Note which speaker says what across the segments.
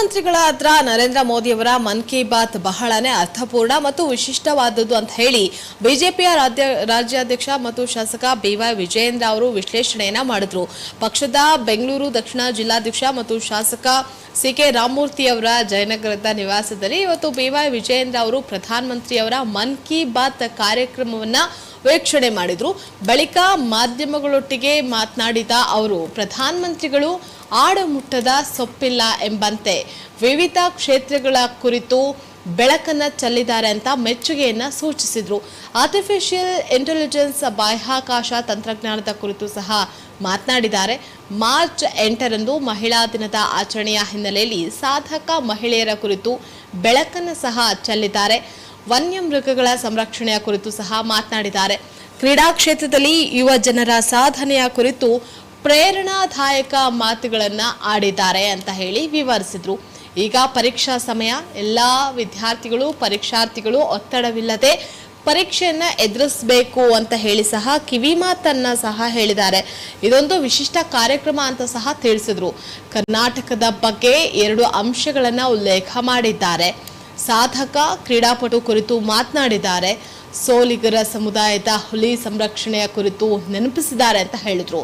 Speaker 1: ಪ್ರಧಾನಮಂತ್ರಿಗಳ ಹತ್ರ ನರೇಂದ್ರ ಮೋದಿಯವರ ಮನ್ ಕಿ ಬಾತ್ ಬಹಳನೇ ಅರ್ಥಪೂರ್ಣ ಮತ್ತು ವಿಶಿಷ್ಟವಾದದ್ದು ಅಂತ ಹೇಳಿ ಬಿಜೆಪಿಯ ರಾಜ್ಯ ರಾಜ್ಯಾಧ್ಯಕ್ಷ ಮತ್ತು ಶಾಸಕ ಬಿವೈ ವಿಜಯೇಂದ್ರ ಅವರು ವಿಶ್ಲೇಷಣೆಯನ್ನ ಮಾಡಿದ್ರು. ಪಕ್ಷದ ಬೆಂಗಳೂರು, ದಕ್ಷಿಣ ಜಿಲ್ಲಾಧ್ಯಕ್ಷ ಮತ್ತು ಶಾಸಕ ಸಿ ಕೆ ರಾಮಮೂರ್ತಿ ಅವರ ಜಯನಗರದ ನಿವಾಸದಲ್ಲಿ ಇವತ್ತು ಬಿವೈ ವಿಜಯೇಂದ್ರ ಅವರು ಪ್ರಧಾನಮಂತ್ರಿಯವರ ಮನ್ ಕಿ ಬಾತ್ ಕಾರ್ಯಕ್ರಮವನ್ನ ವೀಕ್ಷಣೆ ಮಾಡಿದ್ರು. ಬಳಿಕ ಮಾಧ್ಯಮಗಳೊಟ್ಟಿಗೆ ಮಾತನಾಡಿದ ಅವರು, ಪ್ರಧಾನಮಂತ್ರಿಗಳು ಆಡುಮುಟ್ಟದ ಸೊಪ್ಪಿಲ್ಲ ಎಂಬಂತೆ ವಿವಿಧ ಕ್ಷೇತ್ರಗಳ ಕುರಿತು ಬೆಳಕನ್ನು ಚೆಲ್ಲಿದ್ದಾರೆ ಅಂತ ಮೆಚ್ಚುಗೆಯನ್ನು ಸೂಚಿಸಿದರು. ಆರ್ಟಿಫಿಷಿಯಲ್ ಇಂಟೆಲಿಜೆನ್ಸ್ ಬಾಹ್ಯಾಕಾಶ ತಂತ್ರಜ್ಞಾನದ ಕುರಿತು ಸಹ ಮಾತನಾಡಿದ್ದಾರೆ. ಮಾರ್ಚ್ ಎಂಟರಂದು ಮಹಿಳಾ ದಿನದ ಆಚರಣೆಯ ಹಿನ್ನೆಲೆಯಲ್ಲಿ ಸಾಧಕ ಮಹಿಳೆಯರ ಕುರಿತು ಬೆಳಕನ್ನು ಸಹ ಚೆಲ್ಲಿದ್ದಾರೆ. ವನ್ಯಮೃಗಗಳ ಸಂರಕ್ಷಣೆಯ ಕುರಿತು ಸಹ ಮಾತನಾಡಿದ್ದಾರೆ. ಕ್ರೀಡಾ ಕ್ಷೇತ್ರದಲ್ಲಿ ಯುವ ಜನರ ಸಾಧನೆಯ ಕುರಿತು ಪ್ರೇರಣಾದಾಯಕ ಮಾತುಗಳನ್ನು ಆಡಿದ್ದಾರೆ ಅಂತ ಹೇಳಿ ವಿವರಿಸಿದ್ರು. ಈಗ ಪರೀಕ್ಷಾ ಸಮಯ, ಎಲ್ಲ ವಿದ್ಯಾರ್ಥಿಗಳು, ಪರೀಕ್ಷಾರ್ಥಿಗಳು ಒತ್ತಡವಿಲ್ಲದೆ ಪರೀಕ್ಷೆಯನ್ನು ಎದುರಿಸಬೇಕು ಅಂತ ಹೇಳಿ ಸಹ ಕಿವಿ ಮಾತನ್ನ ಸಹ ಹೇಳಿದ್ದಾರೆ. ಇದೊಂದು ವಿಶಿಷ್ಟ ಕಾರ್ಯಕ್ರಮ ಅಂತ ಸಹ ತಿಳಿಸಿದ್ರು. ಕರ್ನಾಟಕದ ಬಗ್ಗೆ ಎರಡು ಅಂಶಗಳನ್ನು ಉಲ್ಲೇಖ ಮಾಡಿದ್ದಾರೆ. ಸಾಧಕ, ಕ್ರೀಡಾಪಟು ಕುರಿತು ಮಾತನಾಡಿದ್ದಾರೆ. ಸೋಲಿಗರ ಸಮುದಾಯದ ಹುಲಿ ಸಂರಕ್ಷಣೆಯ ಕುರಿತು ನೆನಪಿಸಿದ್ದಾರೆ ಅಂತ ಹೇಳಿದ್ರು.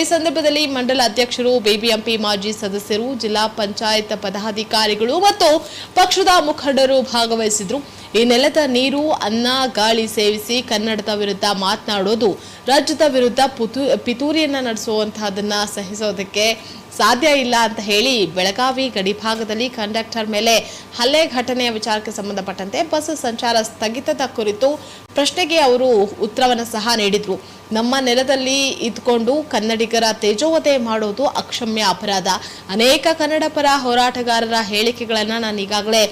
Speaker 1: ಈ ಸಂದರ್ಭದಲ್ಲಿ ಮಂಡಲ ಅಧ್ಯಕ್ಷರು, ಬಿಬಿಎಂಪಿ ಮಾಜಿ ಸದಸ್ಯರು, ಜಿಲ್ಲಾ ಪಂಚಾಯತ್ ಪದಾಧಿಕಾರಿಗಳು ಮತ್ತು ಪಕ್ಷದ ಮುಖಂಡರು ಭಾಗವಹಿಸಿದ್ರು. ಈ ನೆಲದ ನೀರು, ಅನ್ನ, ಗಾಳಿ ಸೇವಿಸಿ ಕನ್ನಡದ ವಿರುದ್ಧ ಮಾತನಾಡೋದು, ರಾಜ್ಯದ ವಿರುದ್ಧ ಪುತು, ಪಿತೂರಿಯನ್ನ ನಡೆಸುವಂತಹದನ್ನ ಸಹಿಸೋದಕ್ಕೆ ಸಾಧ್ಯ ಇಲ್ಲ ಅಂತ ಹೇಳಿ ಬೆಳಗಾವಿ ಗಡಿಭಾಗದಲ್ಲಿ ಕಂಡಕ್ಟರ್ ಮೇಲೆ ಹಲ್ಲೆ ಘಟನೆಯ ವಿಚಾರಕ್ಕೆ ಸಂಬಂಧಪಟ್ಟಂತೆ ಬಸ್ ಸಂಚಾರ ಸ್ಥಗಿತದ ಕುರಿತು ಪ್ರಶ್ನೆಗೆ ಅವರು ಉತ್ತರವನ್ನು ಸಹ ನೀಡಿದರು. ನಮ್ಮ ನೆಲದಲ್ಲಿ ಇದ್ಕೊಂಡು ಕನ್ನಡಿಗರ ತೇಜೋವತೆ ಮಾಡೋದು ಅಕ್ಷಮ್ಯ ಅಪರಾಧ. ಅನೇಕ ಕನ್ನಡ ಪರ ಹೋರಾಟಗಾರರ ಹೇಳಿಕೆಗಳನ್ನು ನಾನು ಈಗಾಗಲೇ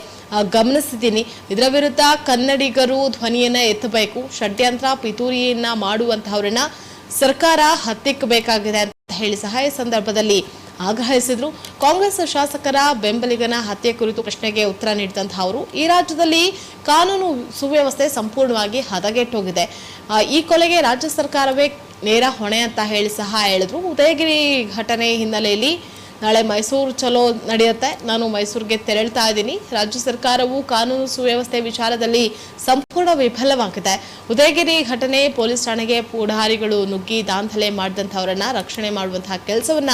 Speaker 1: ಗಮನಿಸಿದ್ದೀನಿ. ಇದರ ವಿರುದ್ಧ ಕನ್ನಡಿಗರು ಧ್ವನಿಯನ್ನ ಎತ್ತಬೇಕು, ಷಡ್ಯಂತ್ರ ಪಿತೂರಿಯನ್ನ ಮಾಡುವಂತಹವರನ್ನ ಸರ್ಕಾರ ಹತ್ತಿಕ್ಕಬೇಕಾಗಿದೆ ಹೇಳಿ ಸಹಾಯ ಸಂದರ್ಭದಲ್ಲಿ ಆಗ್ರಹಿಸಿದ್ರು. ಕಾಂಗ್ರೆಸ್ ಶಾಸಕರ ಬೆಂಬಲಿಗನ ಹತ್ಯೆ ಕುರಿತು ಪ್ರಶ್ನೆಗೆ ಉತ್ತರ ನೀಡಿದಂತಹ ಅವರು, ಈ ರಾಜ್ಯದಲ್ಲಿ ಕಾನೂನು ಸುವ್ಯವಸ್ಥೆ ಸಂಪೂರ್ಣವಾಗಿ ಹದಗೆಟ್ಟೋಗಿದೆ. ಈ ಕೊಲೆಗೆ ರಾಜ್ಯ ಸರ್ಕಾರವೇ ನೇರ ಹೊಣೆ ಅಂತ ಹೇಳಿ ಸಹ ಹೇಳಿದ್ರು. ಉದಯಗಿರಿ ಘಟನೆ ಹಿನ್ನೆಲೆಯಲ್ಲಿ ನಾಳೆ ಮೈಸೂರು ಚಲೋ ನಡೆಯುತ್ತೆ. ನಾನು ಮೈಸೂರಿಗೆ ತೆರಳ್ತಾ ಇದ್ದೀನಿ. ರಾಜ್ಯ ಸರ್ಕಾರವು ಕಾನೂನು ಸುವ್ಯವಸ್ಥೆ ವಿಚಾರದಲ್ಲಿ ಸಂಪೂರ್ಣ ವಿಫಲವಾಗಿದೆ. ಉದಯಗಿರಿ ಘಟನೆ ಪೊಲೀಸ್ ಠಾಣೆಗೆ ಪುಢಾರಿಗಳು ನುಗ್ಗಿ ದಾಂಧಲೆ ಮಾಡಿದಂಥವರನ್ನ ರಕ್ಷಣೆ ಮಾಡುವಂತಹ ಕೆಲಸವನ್ನ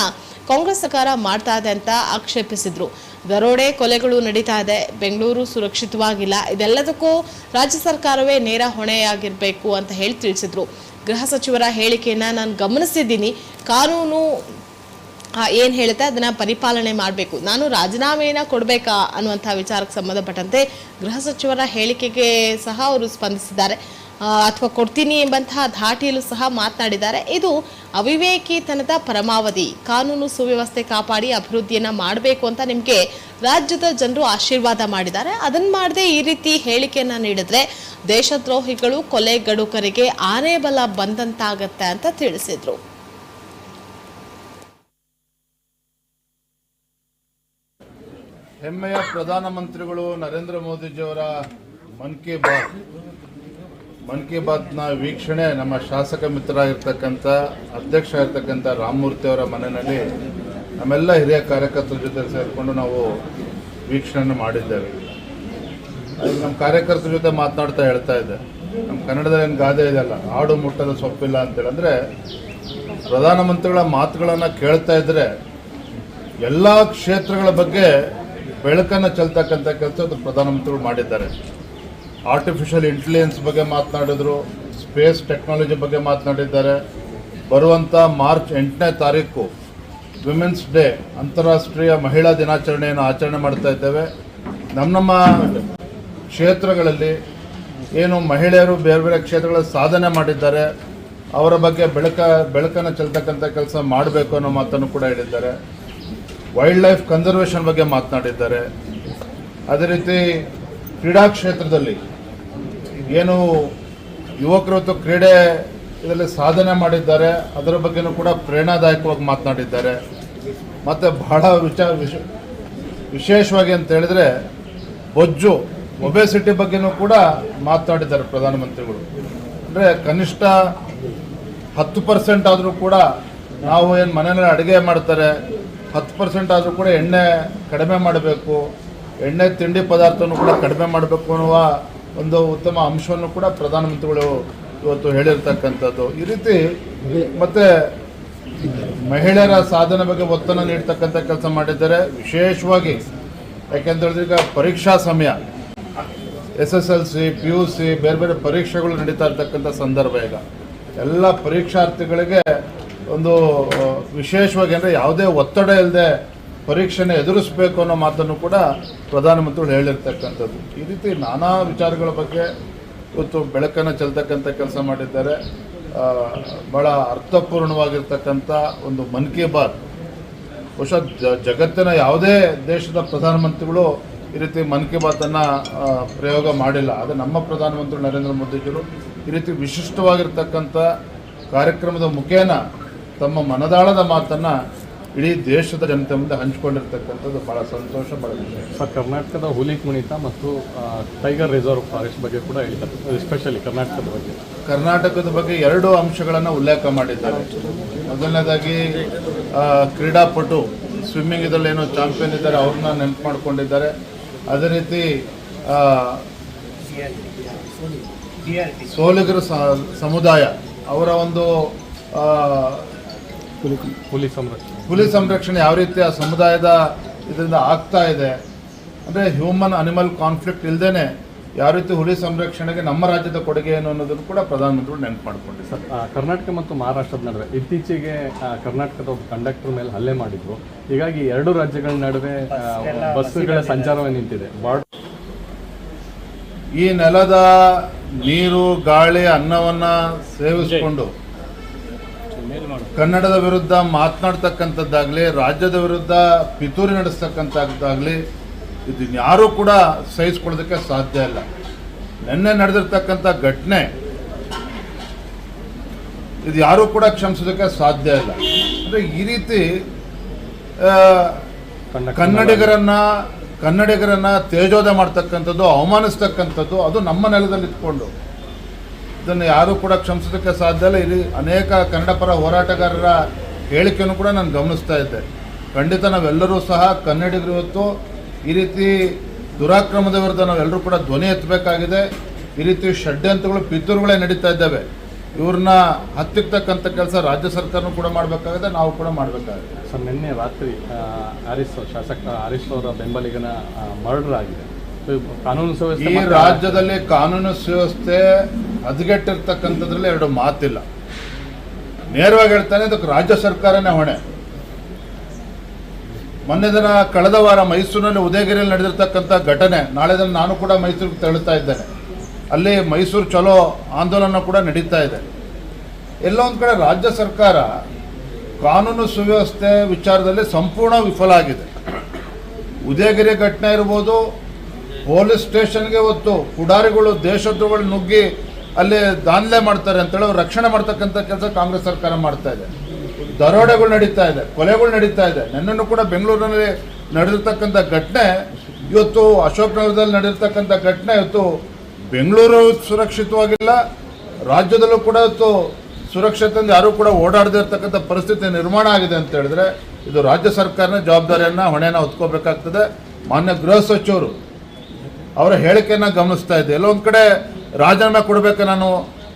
Speaker 1: ಕಾಂಗ್ರೆಸ್ ಸರ್ಕಾರ ಮಾಡ್ತಾ ಇದೆ ಅಂತ ಆಕ್ಷೇಪಿಸಿದ್ರು. ದರೋಡೆ ಕೊಲೆಗಳು ನಡೀತಾ ಇದೆ. ಬೆಂಗಳೂರು ಸುರಕ್ಷಿತವಾಗಿಲ್ಲ. ಇದೆಲ್ಲದಕ್ಕೂ ರಾಜ್ಯ ಸರ್ಕಾರವೇ ನೇರ ಹೊಣೆಯಾಗಿರಬೇಕು ಅಂತ ಹೇಳಿ ತಿಳಿಸಿದ್ರು. ಗೃಹ ಸಚಿವರ ಹೇಳಿಕೆಯನ್ನ ನಾನು ಗಮನಿಸಿದ್ದೀನಿ. ಕಾನೂನು ಏನು ಹೇಳುತ್ತೆ? ಅದನ್ನು ಪರಿಪಾಲನೆ ಮಾಡಬೇಕು. ನಾನು ರಾಜೀನಾಮೆಯನ್ನ ಕೊಡಬೇಕಾ ಅನ್ನುವಂಥ ವಿಚಾರಕ್ಕೆ ಸಂಬಂಧಪಟ್ಟಂತೆ ಗೃಹ ಸಚಿವರ ಹೇಳಿಕೆಗೆ ಸಹ ಅವರು ಸ್ಪಂದಿಸಿದ್ದಾರೆ. ಅಥವಾ ಕೊಡ್ತೀನಿ ಎಂಬಂತಹ ಧಾಟಿಯಲ್ಲೂ ಸಹ ಮಾತನಾಡಿದ್ದಾರೆ. ಇದು ಅವಿವೇಕಿತನದ ಪರಮಾವಧಿ. ಕಾನೂನು ಸುವ್ಯವಸ್ಥೆ ಕಾಪಾಡಿ ಅಭಿವೃದ್ಧಿಯನ್ನು ಮಾಡಬೇಕು ಅಂತ ನಿಮಗೆ ರಾಜ್ಯದ ಜನರು ಆಶೀರ್ವಾದ ಮಾಡಿದ್ದಾರೆ. ಅದನ್ನ ಮಾಡದೆ ಈ ರೀತಿ ಹೇಳಿಕೆಯನ್ನು ನೀಡಿದ್ರೆ ದೇಶದ್ರೋಹಿಗಳು, ಕೊಲೆ ಗಡುಕರಿಗೆ ಆನೆ ಬಲ ಬಂದಂತಾಗತ್ತೆ ಅಂತ ತಿಳಿಸಿದ್ರು.
Speaker 2: ಹೆಮ್ಮೆಯ ಪ್ರಧಾನಮಂತ್ರಿಗಳು ನರೇಂದ್ರ ಮೋದಿಜಿಯವರ ಮನ್ ಕಿ ಬಾತ್. ಮನ್ ಕಿ ಬಾತ್ನ ವೀಕ್ಷಣೆ ನಮ್ಮ ಶಾಸಕ ಮಿತ್ರ ಇರ್ತಕ್ಕಂಥ ಅಧ್ಯಕ್ಷ ಇರ್ತಕ್ಕಂಥ ರಾಮಮೂರ್ತಿ ಅವರ ಮನೆಯಲ್ಲಿ ನಮ್ಮೆಲ್ಲ ಹಿರಿಯ ಕಾರ್ಯಕರ್ತರ ಜೊತೆ ಸೇರಿಕೊಂಡು ನಾವು ವೀಕ್ಷಣೆ ಮಾಡಿದ್ದೇವೆ. ನಮ್ಮ ಕಾರ್ಯಕರ್ತರ ಜೊತೆ ಮಾತನಾಡ್ತಾ ಹೇಳ್ತಾ ಇದ್ದೆ. ನಮ್ಮ ಕನ್ನಡದಲ್ಲಿ ಏನು ಗಾದೆ ಇದೆಯಲ್ಲ, ಆಡು ಮುಟ್ಟದ ಸೊಪ್ಪಿಲ್ಲ ಅಂತೇಳಂದ್ರೆ ಪ್ರಧಾನಮಂತ್ರಿಗಳ ಮಾತುಗಳನ್ನು ಕೇಳ್ತಾ ಇದ್ದರೆ ಎಲ್ಲ ಕ್ಷೇತ್ರಗಳ ಬಗ್ಗೆ ಬೆಳಕನ್ನು ಚೆಲ್ತಕ್ಕಂಥ ಕೆಲಸ ಪ್ರಧಾನಮಂತ್ರಿಗಳು ಮಾಡಿದ್ದಾರೆ. ಆರ್ಟಿಫಿಷಿಯಲ್ ಇಂಟೆಲಿಜೆನ್ಸ್ ಬಗ್ಗೆ ಮಾತನಾಡಿದರು ಸ್ಪೇಸ್ ಟೆಕ್ನಾಲಜಿ ಬಗ್ಗೆ ಮಾತನಾಡಿದ್ದಾರೆ. ಬರುವಂಥ ಮಾರ್ಚ್ ಎಂಟನೇ ತಾರೀಕು ವಿಮೆನ್ಸ್ ಡೇ ಅಂತಾರಾಷ್ಟ್ರೀಯ ಮಹಿಳಾ ದಿನಾಚರಣೆಯನ್ನು ಆಚರಣೆ ಮಾಡ್ತಾ ಇದ್ದೇವೆ. ನಮ್ಮ ನಮ್ಮ ಕ್ಷೇತ್ರಗಳಲ್ಲಿ ಏನು ಮಹಿಳೆಯರು ಬೇರೆ ಬೇರೆ ಕ್ಷೇತ್ರಗಳಲ್ಲಿ ಸಾಧನೆ ಮಾಡಿದ್ದಾರೆ. ಅವರ ಬಗ್ಗೆ ಬೆಳಕ, ಬೆಳಕನ್ನು ಚೆಲ್ತಕ್ಕಂಥ ಕೆಲಸ ಮಾಡಬೇಕು ಅನ್ನೋ ಮಾತನ್ನು ಕೂಡ ಹೇಳಿದ್ದಾರೆ. ವೈಲ್ಡ್ ಲೈಫ್ ಕನ್ಸರ್ವೇಷನ್ ಬಗ್ಗೆ ಮಾತನಾಡಿದ್ದಾರೆ. ಅದೇ ರೀತಿ ಕ್ರೀಡಾ ಕ್ಷೇತ್ರದಲ್ಲಿ ಏನು ಯುವಕರು ಅಥವಾ ಕ್ರೀಡೆ ಇದರಲ್ಲಿ ಸಾಧನೆ ಮಾಡಿದ್ದಾರೆ. ಅದರ ಬಗ್ಗೆನೂ ಕೂಡ ಪ್ರೇರಣಾದಾಯಕವಾಗಿ ಮಾತನಾಡಿದ್ದಾರೆ. ಮತ್ತು ಬಹಳ ವಿಚಾರ ವಿಶ, ವಿಶೇಷವಾಗಿ ಅಂತ ಹೇಳಿದ್ರೆ ಬೊಜ್ಜು, ಒಬೆಸಿಟಿ ಬಗ್ಗೆನೂ ಕೂಡ ಮಾತನಾಡಿದ್ದಾರೆ ಪ್ರಧಾನಮಂತ್ರಿಗಳು. ಅಂದರೆ ಕನಿಷ್ಠ ಹತ್ತು ಪರ್ಸೆಂಟ್ ಆದರೂ ಕೂಡ ನಾವು ಏನು ಮನೆಯಲ್ಲಿ ಅಡುಗೆ ಮಾಡ್ತಾರೆ ಹತ್ತು ಪರ್ಸೆಂಟ್ ಆದರೂ ಕೂಡ ಎಣ್ಣೆ ಕಡಿಮೆ ಮಾಡಬೇಕು. ಎಣ್ಣೆ ತಿಂಡಿ ಪದಾರ್ಥವನ್ನು ಕೂಡ ಕಡಿಮೆ ಮಾಡಬೇಕು ಅನ್ನುವ ಒಂದು ಉತ್ತಮ ಅಂಶವನ್ನು ಕೂಡ ಪ್ರಧಾನಮಂತ್ರಿಗಳು ಇವತ್ತು ಹೇಳಿರ್ತಕ್ಕಂಥದ್ದು. ಈ ರೀತಿ ಮತ್ತು ಮಹಿಳೆಯರ ಸಾಧನೆ ಬಗ್ಗೆ ಒತ್ತನ್ನು ನೀಡ್ತಕ್ಕಂಥ ಕೆಲಸ ಮಾಡಿದ್ದಾರೆ. ವಿಶೇಷವಾಗಿ ಯಾಕೆಂತ ಹೇಳಿದ್ರೆ ಈಗ ಪರೀಕ್ಷಾ ಸಮಯ. S S L C, P U C, ಬೇರೆ ಬೇರೆ ಪರೀಕ್ಷೆಗಳು ನಡೀತಾ ಇರ್ತಕ್ಕಂಥ ಸಂದರ್ಭ ಈಗ. ಎಲ್ಲ ಪರೀಕ್ಷಾರ್ಥಿಗಳಿಗೆ ಒಂದು ವಿಶೇಷವಾಗಿ ಅಂದರೆ ಯಾವುದೇ ಒತ್ತಡ ಇಲ್ಲದೆ ಪರೀಕ್ಷೆನ ಎದುರಿಸಬೇಕು ಅನ್ನೋ ಮಾತನ್ನು ಕೂಡ ಪ್ರಧಾನಮಂತ್ರಿಗಳು ಹೇಳಿರ್ತಕ್ಕಂಥದ್ದು. ಈ ರೀತಿ ನಾನಾ ವಿಚಾರಗಳ ಬಗ್ಗೆ ಇವತ್ತು ಬೆಳಕನ್ನು ಚೆಲ್ತಕ್ಕಂಥ ಕೆಲಸ ಮಾಡಿದ್ದಾರೆ. ಬಹಳ ಅರ್ಥಪೂರ್ಣವಾಗಿರ್ತಕ್ಕಂಥ ಒಂದು ಮನ್ ಕಿ ಬಾತ್. ಬಹುಶಃ ಜಗತ್ತಿನ ಯಾವುದೇ ದೇಶದ ಪ್ರಧಾನಮಂತ್ರಿಗಳು ಈ ರೀತಿ ಮನ್ ಕಿ ಬಾತನ್ನು ಪ್ರಯೋಗ ಮಾಡಿಲ್ಲ. ಆದರೆ ನಮ್ಮ ಪ್ರಧಾನಮಂತ್ರಿ ನರೇಂದ್ರ ಮೋದಿಜಿಗಳು ಈ ರೀತಿ ವಿಶಿಷ್ಟವಾಗಿರ್ತಕ್ಕಂಥ ಕಾರ್ಯಕ್ರಮದ ಮುಖೇನ ತಮ್ಮ ಮನದಾಳದ ಮಾತನ್ನು ಇಡೀ ದೇಶದ ಜನತೆ ಮುಂದೆ ಹಂಚಿಕೊಂಡಿರ್ತಕ್ಕಂಥದ್ದು ಭಾಳ ಸಂತೋಷ ಭಾಳ ವಿಷಯ
Speaker 3: ಸರ್ ಕರ್ನಾಟಕದ ಹುಲಿ ಕುಣಿತ ಮತ್ತು ಟೈಗರ್ ರಿಸರ್ವ್ ಫಾರೆಸ್ಟ್ ಬಗ್ಗೆ ಕೂಡ ಹೇಳಿದ್ದಾರೆ. ಎಸ್ಪೆಷಲಿ ಕರ್ನಾಟಕದ ಬಗ್ಗೆ.
Speaker 2: ಕರ್ನಾಟಕದ ಬಗ್ಗೆ ಎರಡು ಅಂಶಗಳನ್ನು ಉಲ್ಲೇಖ ಮಾಡಿದ್ದಾರೆ. ಮೊದಲನೇದಾಗಿ ಕ್ರೀಡಾಪಟು ಸ್ವಿಮ್ಮಿಂಗ್ ಇದರಲ್ಲಿ ಏನೋ ಚಾಂಪಿಯನ್ ಇದ್ದಾರೆ ಅವ್ರನ್ನ ನೆನಪು ಮಾಡಿಕೊಂಡಿದ್ದಾರೆ. ಅದೇ ರೀತಿ ಸೋಲಿಗರ ಸಮುದಾಯ ಅವರ ಒಂದು
Speaker 3: ಹುಲಿ ಸಂರಕ್ಷಣೆ
Speaker 2: ಹುಲಿ ಸಂರಕ್ಷಣೆ ಯಾವ ರೀತಿ ಆ ಸಮುದಾಯದ ಇದರಿಂದ ಆಗ್ತಾ ಇದೆ? ಅಂದರೆ ಹ್ಯೂಮನ್ ಅನಿಮಲ್ ಕಾನ್ಫ್ಲಿಕ್ಟ್ ಇಲ್ಲದೇ ಯಾವ ರೀತಿ ಹುಲಿ ಸಂರಕ್ಷಣೆಗೆ ನಮ್ಮ ರಾಜ್ಯದ ಕೊಡುಗೆ ಏನು ಅನ್ನೋದನ್ನು ಕೂಡ ಪ್ರಧಾನಮಂತ್ರಿಗಳು ನೆನಪು ಮಾಡ್ಕೊಂಡಿದ್ದಾರೆ.
Speaker 3: ಸರ್ ಕರ್ನಾಟಕ ಮತ್ತು ಮಹಾರಾಷ್ಟ್ರದ ನಡುವೆ ಇತ್ತೀಚೆಗೆ ಕರ್ನಾಟಕದ ಒಬ್ಬ ಕಂಡಕ್ಟರ್ ಮೇಲೆ ಹಲ್ಲೆ ಮಾಡಿದ್ರು. ಹೀಗಾಗಿ ಎರಡು ರಾಜ್ಯಗಳ ನಡುವೆ ಬಸ್ಸುಗಳ ಸಂಚಾರವೇ ನಿಂತಿದೆ.
Speaker 2: ಈ ನೆಲದ ನೀರು ಗಾಳಿ ಅನ್ನವನ್ನು ಸೇವಿಸಿಕೊಂಡು ಕನ್ನಡದ ವಿರುದ್ಧ ಮಾತನಾಡ್ತಕ್ಕಂಥದ್ದಾಗಲಿ ರಾಜ್ಯದ ವಿರುದ್ಧ ಪಿತೂರಿ ನಡೆಸ್ತಕ್ಕಂಥದ್ದಾಗಲಿ ಇದು ಯಾರೂ ಕೂಡ ಸಹಿಸ್ಕೊಳ್ಳೋದಕ್ಕೆ ಸಾಧ್ಯ ಇಲ್ಲ. ನಿನ್ನೆ ನಡೆದಿರ್ತಕ್ಕಂಥ ಘಟನೆ ಇದು ಯಾರೂ ಕೂಡ ಕ್ಷಮಿಸೋದಕ್ಕೆ ಸಾಧ್ಯ ಇಲ್ಲ. ಅಂದರೆ ಈ ರೀತಿ ಕನ್ನಡಿಗರನ್ನ ಕನ್ನಡಿಗರನ್ನ ತೇಜೋದ ಮಾಡ್ತಕ್ಕಂಥದ್ದು ಅವಮಾನಿಸ್ತಕ್ಕಂಥದ್ದು ಅದು ನಮ್ಮ ನೆಲದಲ್ಲಿ ಇಟ್ಕೊಂಡು ಇದನ್ನು ಯಾರೂ ಕೂಡ ಕ್ಷಮಿಸೋದಕ್ಕೆ ಸಾಧ್ಯ ಇಲ್ಲ. ಇಲ್ಲಿ ಅನೇಕ ಕನ್ನಡ ಪರ ಹೋರಾಟಗಾರರ ಹೇಳಿಕೆಯನ್ನು ಕೂಡ ನಾನು ಗಮನಿಸ್ತಾ ಇದ್ದೆ. ಖಂಡಿತ ನಾವೆಲ್ಲರೂ ಸಹ ಕನ್ನಡಿಗರು ಇವತ್ತು ಈ ರೀತಿ ದುರಾಕ್ರಮದ ವಿರುದ್ಧ ನಾವೆಲ್ಲರೂ ಕೂಡ ಧ್ವನಿ ಎತ್ತಬೇಕಾಗಿದೆ. ಈ ರೀತಿ ಷಡ್ಯಂತ್ರಗಳು ಪಿತೂರುಗಳೇ ನಡೀತಾ ಇದ್ದಾವೆ. ಇವ್ರನ್ನ ಹತ್ತಿಕ್ತಕ್ಕಂಥ ಕೆಲಸ ರಾಜ್ಯ ಸರ್ಕಾರನೂ ಕೂಡ ಮಾಡಬೇಕಾಗಿದೆ ನಾವು ಕೂಡ ಮಾಡಬೇಕಾಗಿದೆ.
Speaker 3: ಸರ್ ನಿನ್ನೆ ರಾತ್ರಿ ಹರೀಶ್ ಶಾಸಕ ಹರೀಶ್ ಅವರ ಬೆಂಬಲಿಗನ ಮರ್ಡರ್ ಆಗಿದೆ. ಕಾನೂನು ಸುವ್ಯವಸ್ಥೆ
Speaker 2: ಈ ರಾಜ್ಯದಲ್ಲಿ ಕಾನೂನು ಸುವ್ಯವಸ್ಥೆ ಹದಗೆಟ್ಟಿರ್ತಕ್ಕಂಥದ್ರಲ್ಲಿ ಎರಡು ಮಾತಿಲ್ಲ. ನೇರವಾಗಿ ಹೇಳ್ತಾನೆ ಅದಕ್ಕೆ ರಾಜ್ಯ ಸರ್ಕಾರನೇ ಹೊಣೆ. ಮೊನ್ನೆ ದಿನ ಕಳೆದ ವಾರ ಮೈಸೂರಿನಲ್ಲಿ ಉದಯಗಿರಿಯಲ್ಲಿ ನಡೆದಿರ್ತಕ್ಕಂಥ ಘಟನೆ, ನಾಳೆ ದಿನ ನಾನು ಕೂಡ ಮೈಸೂರಿಗೆ ತೆರಳುತ್ತಾ ಇದ್ದೇನೆ. ಅಲ್ಲಿ ಮೈಸೂರು ಚಲೋ ಆಂದೋಲನ ಕೂಡ ನಡೀತಾ ಇದೆ. ಎಲ್ಲ ಒಂದು ಕಡೆ ರಾಜ್ಯ ಸರ್ಕಾರ ಕಾನೂನು ಸುವ್ಯವಸ್ಥೆ ವಿಚಾರದಲ್ಲಿ ಸಂಪೂರ್ಣ ವಿಫಲ ಆಗಿದೆ. ಉದಯಗಿರಿ ಘಟನೆ ಇರ್ಬೋದು, ಪೊಲೀಸ್ ಸ್ಟೇಷನ್ಗೆ ಹೊತ್ತು ಪುಡಾರಿಗಳು ದೇಶದ್ರೋಗಳು ನುಗ್ಗಿ ಅಲ್ಲಿ ದಾನ್ಲೆ ಮಾಡ್ತಾರೆ ಅಂತೇಳಿ ಅವ್ರು ರಕ್ಷಣೆ ಮಾಡ್ತಕ್ಕಂಥ ಕೆಲಸ ಕಾಂಗ್ರೆಸ್ ಸರ್ಕಾರ ಮಾಡ್ತಾ ಇದೆ. ದರೋಡೆಗಳು ನಡೀತಾ ಇದೆ, ಕೊಲೆಗಳು ನಡೀತಾ ಇದೆ. ನನ್ನನ್ನು ಕೂಡ ಬೆಂಗಳೂರಿನಲ್ಲಿ ನಡೆದಿರ್ತಕ್ಕಂಥ ಘಟನೆ, ಇವತ್ತು ಅಶೋಕ್ ನಗರದಲ್ಲಿ ನಡೆದಿರ್ತಕ್ಕಂಥ ಘಟನೆ ಇವತ್ತು ಬೆಂಗಳೂರು ಸುರಕ್ಷಿತವಾಗಿಲ್ಲ. ರಾಜ್ಯದಲ್ಲೂ ಕೂಡ ಇವತ್ತು ಸುರಕ್ಷತೆಯಿಂದ ಯಾರೂ ಕೂಡ ಓಡಾಡದೇ ಇರ್ತಕ್ಕಂಥ ಪರಿಸ್ಥಿತಿ ನಿರ್ಮಾಣ ಆಗಿದೆ ಅಂತ ಹೇಳಿದ್ರೆ ಇದು ರಾಜ್ಯ ಸರ್ಕಾರನ ಜವಾಬ್ದಾರಿಯನ್ನು, ಹೊಣೆಯನ್ನು ಹೊತ್ಕೋಬೇಕಾಗ್ತದೆ. ಮಾನ್ಯ ಗೃಹ ಸಚಿವರು ಅವರ ಹೇಳಿಕೆಯನ್ನು ಗಮನಿಸ್ತಾ ಇದ್ದೆ. ಎಲ್ಲೋ ಒಂದು ಕಡೆ ರಾಜೀನಾಮೆ ಕೊಡಬೇಕು ನಾನು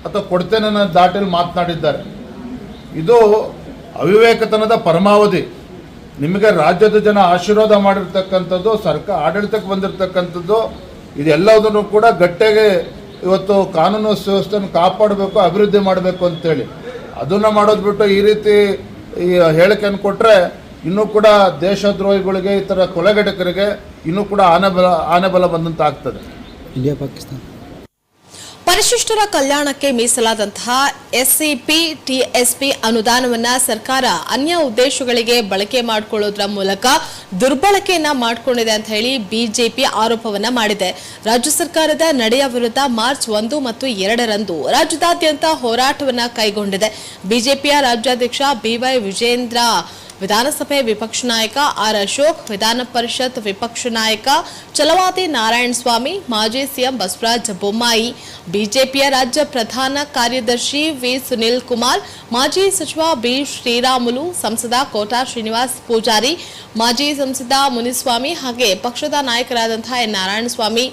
Speaker 2: ಅಥವಾ ಕೊಡ್ತೇನೆ ಅನ್ನೋ ದಾಟಲ್ಲಿ ಮಾತನಾಡಿದ್ದಾರೆ. ಇದು ಅವಿವೇಕತನದ ಪರಮಾವಧಿ. ನಿಮಗೆ ರಾಜ್ಯದ ಜನ ಆಶೀರ್ವಾದ ಮಾಡಿರ್ತಕ್ಕಂಥದ್ದು ಸರ್ಕಾರ ಆಡಳಿತಕ್ಕೆ ಬಂದಿರತಕ್ಕಂಥದ್ದು, ಇದೆಲ್ಲದನ್ನು ಕೂಡ ಗಟ್ಟಿಗೆ ಇವತ್ತು ಕಾನೂನು ವ್ಯವಸ್ಥೆಯನ್ನು ಕಾಪಾಡಬೇಕು, ಅಭಿವೃದ್ಧಿ ಮಾಡಬೇಕು ಅಂತೇಳಿ. ಅದನ್ನು ಮಾಡೋದು ಬಿಟ್ಟು ಈ ರೀತಿ ಈ ಹೇಳಿಕೆಯನ್ನು ಕೊಟ್ಟರೆ ಇನ್ನೂ ಕೂಡ ದೇಶದ್ರೋಹಿಗಳಿಗೆ ಈ ಥರ ಕೊಲೆಗಡಕರಿಗೆ ಇನ್ನೂ ಕೂಡ ಆನೆ ಬಲ ಆನೆ ಬಲ ಬಂದಂತ ಆಗ್ತದೆ
Speaker 4: ಇಂಡಿಯಾ, ಪಾಕಿಸ್ತಾನ.
Speaker 1: ಪರಿಶಿಷ್ಟರ ಕಲ್ಯಾಣಕ್ಕೆ ಮೀಸಲಾದಂತಹ ಎಸ್ಸಿಪಿ ಟಿಎಸ್ಪಿ ಅನುದಾನವನ್ನ ಸರ್ಕಾರ ಅನ್ಯ ಉದ್ದೇಶಗಳಿಗೆ ಬಳಕೆ ಮಾಡಿಕೊಳ್ಳೋದ್ರ ಮೂಲಕ ದುರ್ಬಳಕೆಯನ್ನ ಮಾಡಿಕೊಂಡಿದೆ ಅಂತ ಹೇಳಿ ಬಿಜೆಪಿ ಆರೋಪವನ್ನ ಮಾಡಿದೆ. ರಾಜ್ಯ ಸರ್ಕಾರದ ನಡೆಯ ವಿರುದ್ಧ ಮಾರ್ಚ್ ಒಂದು ಮತ್ತು ಎರಡರಂದು ರಾಜ್ಯದಾದ್ಯಂತ ಹೋರಾಟವನ್ನ ಕೈಗೊಂಡಿದೆ. ಬಿಜೆಪಿಯ ರಾಜ್ಯಾಧ್ಯಕ್ಷ ಬಿವೈ ವಿಜೇಂದ್ರ ವಿಧಾನಸಭೆ ವಿಪಕ್ಷ ನಾಯಕ ಆರ್ ಅಶೋಕ್, ವಿಧಾನ ಪರಿಷತ್ ವಿಪಕ್ಷ ನಾಯಕ ಚಲವಾದಿ ನಾರಾಯಣ ಸ್ವಾಮಿ, ಮಾಜಿ ಸಿಎಂ ಬಸವರಾಜ ಬೊಮ್ಮಾಯಿ, ಬಿಜೆಪಿಯ ರಾಜ್ಯ ಪ್ರಧಾನ ಕಾರ್ಯದರ್ಶಿ ವಿ ಸುನಿಲ್ ಕುಮಾರ್, ಮಾಜಿ ಸಚಿವ ಬಿ ಶ್ರೀರಾಮುಲು, ಸಂಸದ ಕೋಟಾ ಶ್ರೀನಿವಾಸ್ ಪೂಜಾರಿ, ಮಾಜಿ ಸಂಸದ ಮುನಿಸ್ವಾಮಿ ಹಾಗೆ ಪಕ್ಷದ ನಾಯಕರಾದಂತಹ ಎನ್ ನಾರಾಯಣಸ್ವಾಮಿ,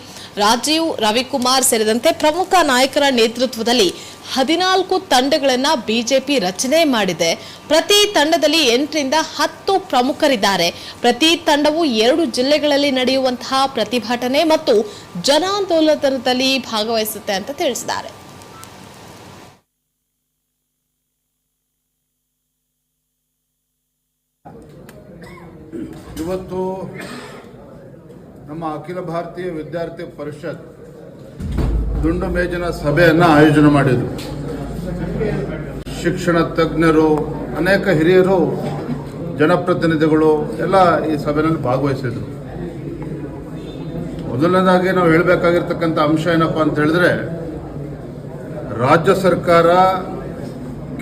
Speaker 1: ರಾಜೀವ್ ರವಿಕುಮಾರ್ ಸೇರಿದಂತೆ ಪ್ರಮುಖ ನಾಯಕರ ನೇತೃತ್ವದಲ್ಲಿ ಹದಿನಾಲ್ಕು ತಂಡಗಳನ್ನ ಬಿಜೆಪಿ ರಚನೆ ಮಾಡಿದೆ. ಪ್ರತಿ ತಂಡದಲ್ಲಿ ಎಂಟರಿಂದ ಹತ್ತು ಪ್ರಮುಖರಿದ್ದಾರೆ. ಪ್ರತಿ ತಂಡವು ಎರಡು ಜಿಲ್ಲೆಗಳಲ್ಲಿ ನಡೆಯುವಂತಹ ಪ್ರತಿಭಟನೆ ಮತ್ತು ಜನಾಂದೋಲನದಲ್ಲಿ ಭಾಗವಹಿಸುತ್ತೆ ಅಂತ ತಿಳಿಸಿದ್ದಾರೆ.
Speaker 2: ಇವತ್ತು ನಮ್ಮ ಅಖಿಲ ಭಾರತೀಯ ವಿದ್ಯಾರ್ಥಿ ಪರಿಷತ್ ದುಂಡು ಮೇಜಿನ ಸಭೆಯನ್ನು ಆಯೋಜನೆ ಮಾಡಿದರು. ಶಿಕ್ಷಣ ತಜ್ಞರು, ಅನೇಕ ಹಿರಿಯರು, ಜನಪ್ರತಿನಿಧಿಗಳು ಎಲ್ಲ ಈ ಸಭೆಯಲ್ಲಿ ಭಾಗವಹಿಸಿದರು. ಮೊದಲನೇದಾಗಿ ನಾವು ಹೇಳಬೇಕಾಗಿರ್ತಕ್ಕಂಥ ಅಂಶ ಏನಪ್ಪ ಅಂತ ಹೇಳಿದ್ರೆ, ರಾಜ್ಯ ಸರ್ಕಾರ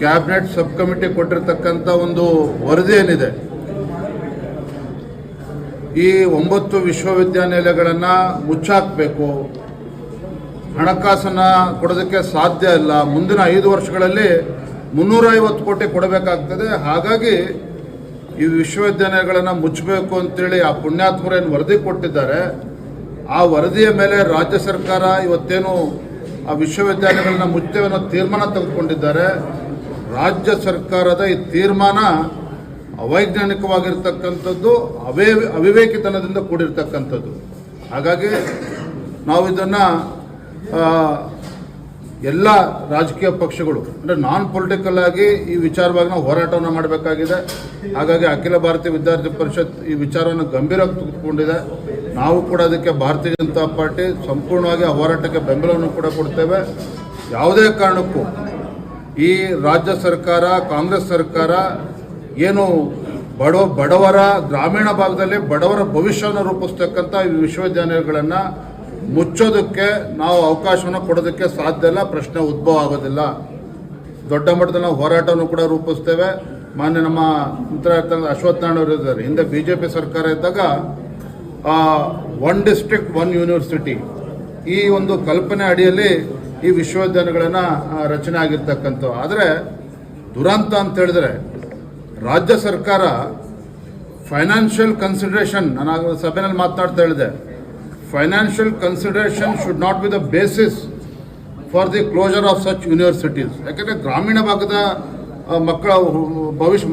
Speaker 2: ಕ್ಯಾಬಿನೆಟ್ ಸಬ್ ಕಮಿಟಿ ಕೊಟ್ಟಿರ್ತಕ್ಕಂಥ ಒಂದು ವರದಿ ಏನಿದೆ? ಈ ಒಂಬತ್ತು ವಿಶ್ವವಿದ್ಯಾನಿಲಯಗಳನ್ನು ಮುಚ್ಚಾಕಬೇಕು ಹಣಕಾಸನ್ನು ಕೊಡೋದಕ್ಕೆ ಸಾಧ್ಯ ಇಲ್ಲ. ಮುಂದಿನ ಐದು ವರ್ಷಗಳಲ್ಲಿ ಮುನ್ನೂರ ಐವತ್ತು ಕೋಟಿ ಕೊಡಬೇಕಾಗ್ತದೆ. ಹಾಗಾಗಿ ಈ ವಿಶ್ವವಿದ್ಯಾಲಯಗಳನ್ನು ಮುಚ್ಚಬೇಕು ಅಂತೇಳಿ ಆ ಪುಣ್ಯಾತ್ಮರೇನು ವರದಿ ಕೊಟ್ಟಿದ್ದಾರೆ, ಆ ವರದಿಯ ಮೇಲೆ ರಾಜ್ಯ ಸರ್ಕಾರ ಇವತ್ತೇನು ಆ ವಿಶ್ವವಿದ್ಯಾಲಯಗಳನ್ನ ಮುಚ್ಚುತ್ತೇವೆ ಅನ್ನೋ ತೀರ್ಮಾನ ತೆಗೆದುಕೊಂಡಿದ್ದಾರೆ. ರಾಜ್ಯ ಸರ್ಕಾರದ ಈ ತೀರ್ಮಾನ ಅವೈಜ್ಞಾನಿಕವಾಗಿರ್ತಕ್ಕಂಥದ್ದು, ಅವೇ, ಅವಿವೇಕಿತನದಿಂದ ಕೂಡಿರ್ತಕ್ಕಂಥದ್ದು. ಹಾಗಾಗಿ ನಾವು ಇದನ್ನು ಎಲ್ಲ ರಾಜಕೀಯ ಪಕ್ಷಗಳು, ಅಂದರೆ ನಾನ್ ಪೊಲಿಟಿಕಲ್ ಆಗಿ ಈ ವಿಚಾರವಾಗಿ ನಾವು ಹೋರಾಟವನ್ನು ಮಾಡಬೇಕಾಗಿದೆ. ಹಾಗಾಗಿ ಅಖಿಲ ಭಾರತೀಯ ವಿದ್ಯಾರ್ಥಿ ಪರಿಷತ್ ಈ ವಿಚಾರವನ್ನು ಗಂಭೀರವಾಗಿ ತೆಗೆದುಕೊಂಡಿದೆ. ನಾವು ಕೂಡ ಅದಕ್ಕೆ ಭಾರತೀಯ ಜನತಾ ಪಾರ್ಟಿ ಸಂಪೂರ್ಣವಾಗಿ ಆ ಹೋರಾಟಕ್ಕೆ ಬೆಂಬಲವನ್ನು ಕೂಡ ಕೊಡ್ತೇವೆ. ಯಾವುದೇ ಕಾರಣಕ್ಕೂ ಈ ರಾಜ್ಯ ಸರ್ಕಾರ, ಕಾಂಗ್ರೆಸ್ ಸರ್ಕಾರ ಏನು ಬಡ, ಬಡವರ ಗ್ರಾಮೀಣ ಭಾಗದಲ್ಲಿ ಬಡವರ ಭವಿಷ್ಯವನ್ನು ರೂಪಿಸ್ತಕ್ಕಂಥ ಈ ವಿಶ್ವವಿದ್ಯಾನಿಲಯಗಳನ್ನು ಮುಚ್ಚೋದಕ್ಕೆ ನಾವು ಅವಕಾಶವನ್ನು ಕೊಡೋದಕ್ಕೆ ಸಾಧ್ಯ ಇಲ್ಲ, ಪ್ರಶ್ನೆ ಉದ್ಭವ ಆಗೋದಿಲ್ಲ. ದೊಡ್ಡ ಮಟ್ಟದಲ್ಲಿ ನಾವು ಹೋರಾಟವನ್ನು ಕೂಡ ರೂಪಿಸ್ತೇವೆ. ಮಾನ್ಯ ನಮ್ಮ ಅಶ್ವತ್ಥ ನಾರಾಯಣ ಅವರು ಇದ್ದಾರೆ. ಹಿಂದೆ ಬಿ ಜೆ ಪಿ ಸರ್ಕಾರ ಇದ್ದಾಗ ಒನ್ ಡಿಸ್ಟ್ರಿಕ್ಟ್ ಒನ್ ಯೂನಿವರ್ಸಿಟಿ ಈ ಒಂದು ಕಲ್ಪನೆ ಅಡಿಯಲ್ಲಿ ಈ ವಿಶ್ವವಿದ್ಯಾಲಯಗಳನ್ನು ರಚನೆ ಆಗಿರ್ತಕ್ಕಂಥ ಆದರೆ, ದುರಂತ ಅಂತ ಹೇಳಿದ್ರೆ, ರಾಜ್ಯ ಸರ್ಕಾರ ಫೈನಾನ್ಷಿಯಲ್ ಕನ್ಸಿಡ್ರೇಷನ್ ನಾನು ಸಭೆಯಲ್ಲಿ ಮಾತನಾಡ್ತಾ ಹೇಳಿದೆ. Financial consideration should not be the basis for the closure of such universities ಯಾಕೆಂದರೆ ಗ್ರಾಮೀಣ ಭಾಗದ ಮಕ್ಕಳ ಭವಿಷ್ಯ